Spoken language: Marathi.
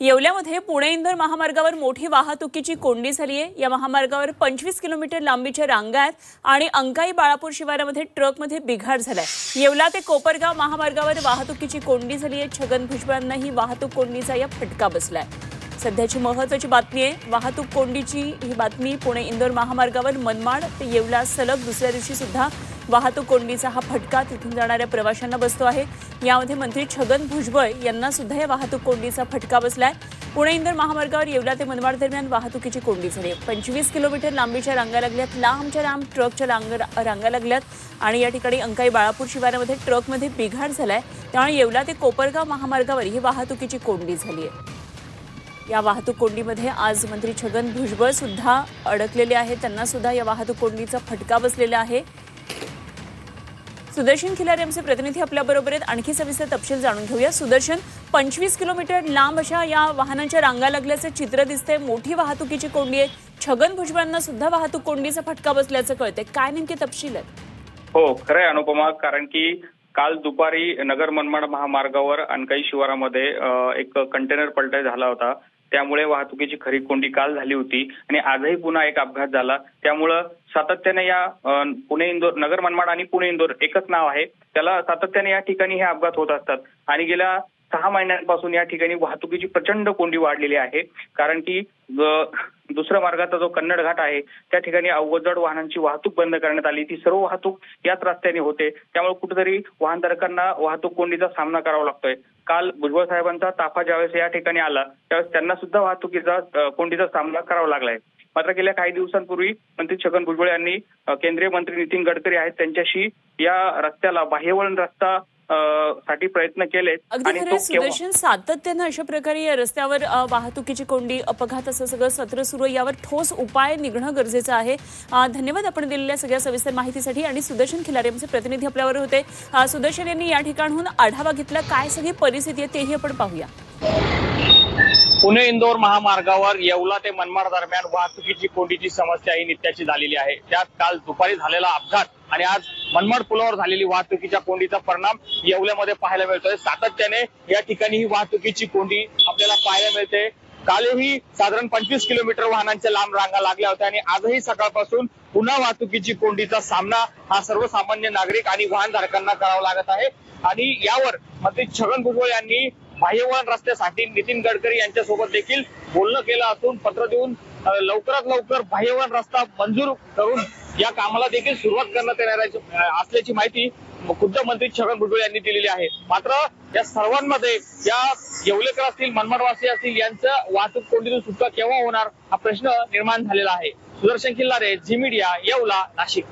येवल्यामध्ये पुणे इंदोर महामार्गावर मोठी वाहतुकीची कोंडी झाली आहे. या महामार्गावर पंचवीस किलोमीटर लांबीच्या रांगा आहेत आणि अंकाई बाळापूर शिवारामध्ये ट्रकमध्ये बिघाड झालाय. येवला ते कोपरगाव महामार्गावर वाहतुकीची कोंडी झाली आहे. छगन भुजबळांनाही वाहतूक कोंडीचा या फटका बसलाय. सध्याची महत्वाची बातमी आहे. वाहतूक कोंडीची ही बातमी पुणे इंदोर महामार्गावर मनमाड ते येवला सलग दुसऱ्या दिवशी सुद्धा वाहतूक कोंडीचा हा फटका. तिथून जाणाऱ्या प्रवाशांना बसतो आहे. यामध्ये मंत्री छगन भुजबळ यांना सुद्धा या वाहतूक कोंडीचा फटका बसलाय. पुणे इंदर महामार्गावर येवला ते मनमाड दरम्यान वाहतुकीची कोंडी झाली पंचवीस किलोमीटर लांबीच्या रांगा लागल्यात. लांबच्या लांब ट्रकच्या रांग रांगा लागल्यात. आणि या ठिकाणी अंकाई बाळापूर शिवारामध्ये ट्रकमध्ये बिघाड झालाय. त्यामुळे येवला ते कोपरगाव महामार्गावर ही वाहतुकीची कोंडी झाली आहे. या वाहतूक कोंडीमध्ये आज मंत्री छगन भुजबळ सुद्धा अडकलेले आहेत. त्यांना सुद्धा या वाहतूक कोंडीचा फटका बसलेला आहे. सुदर्शन खिलारे आमचे प्रतिनिधी आपल्या बरोबर आहेत. आणखी सविस्तर तपशील जाणून घेऊया. सुदर्शन पंचवीस किलोमीटर लांब अशा या वाहनांच्या रांगा लागल्याचं चित्र दिसतंय. मोठी वाहतुकीची कोंडी आहे. छगन भुजबळांना सुद्धा वाहतूक कोंडीचा फटका बसल्याचं कळतंय. काय नेमके तपशील आहेत? हो खरंय अनुपमा. कारण की काल दुपारी नगर मनमाड महामार्गावर अनकाई शिवारामध्ये एक कंटेनर पलटाय झाला होता. त्यामुळे वाहतुकीची खरी कोंडी काल झाली होती. आणि आजही पुन्हा एक अपघात झाला. त्यामुळं सातत्याने या पुणे इंदोर नगर मनमाड आणि पुणे इंदोर एकच नाव आहे. त्याला सातत्याने या ठिकाणी हे अपघात होत असतात. आणि गेल्या सहा महिन्यांपासून या ठिकाणी वाहतुकीची प्रचंड कोंडी वाढलेली आहे. कारण की दुसऱ्या मार्गाचा जो कन्नड घाट आहे त्या ठिकाणी अवजड वाहनांची वाहतूक बंद करण्यात आली. ती सर्व वाहतूक याच रस्त्याने होते. त्यामुळे कुठेतरी वाहनधारकांना वाहतूक कोंडीचा सामना करावा लागतोय. काल भुजबळ साहेबांचा ताफा ज्यावेळेस या ठिकाणी आला त्यावेळेस त्यांना सुद्धा वाहतुकीचा कोंडीचा सामना करावा लागलाय. मात्र गेल्या काही दिवसांपूर्वी मंत्री छगन भुजबळ यांनी केंद्रीय मंत्री नितीन गडकरी आहेत त्यांच्याशी या रस्त्याला बाह्यवळण रस्ता साठी प्रयत्न अगदी केव्हा सुदर्शन सातत्यानं अशा प्रकारे या रस्त्यावर वाहतुकीची कोंडी अपघात असं सगळं सत्र सुरू आहे. यावर ठोस उपाय निघणं गरजेचं आहे. धन्यवाद आपण दिलेल्या सगळ्या सविस्तर माहितीसाठी आणि सुदर्शन खिलारे आमचे प्रतिनिधी आपल्यावर होते. सुदर्शन यांनी या ठिकाणहून आढावा घेतला. काय सगळी परिस्थिती आहे तेही आपण पाहूया. पुणे इंदोर महामार्गावर येवला ते मनमाड दरम्यान वाहतुकीची कोंडीची समस्या ही नित्याची झालेली आहे. त्यात काल दुपारी झालेला अपघात आणि आज मनमाड पुलावर झालेली वाहतुकीच्या कोंडीचा परिणाम येवल्यामध्ये पाहायला मिळतोय. सातत्याने या ठिकाणी ही वाहतुकीची कोंडी आपल्याला पाहायला मिळते. कालही साधारण पंचवीस किलोमीटर वाहनांच्या लांब रांगा लागल्या होत्या आणि आजही सकाळपासून पुन्हा वाहतुकीची कोंडीचा सामना हा सर्वसामान्य नागरिक आणि वाहनधारकांना करावा लागत आहे. आणि यावर मंत्री छगन भुजबळ यांनी बाह्यवळण रस्त्यासाठी नितीन गडकरी यांच्यासोबत देखील बोलणं केलं असून पत्र देऊन लवकरात लवकर बाह्यवळण रस्ता मंजूर करून या कामाला देखील सुरुवात करण्यात येणार असल्याची माहिती खुद्द मंत्री छगन भुजबळ यांनी दिलेली आहे. मात्र या सर्वांमध्ये या येवलेकर असतील मनमाडवासी असतील यांचं वाहतूक कोंडीतून सुटका केव्हा होणार हा प्रश्न निर्माण झालेला आहे. Sudarshan Killare Zee media Yeola Nashik.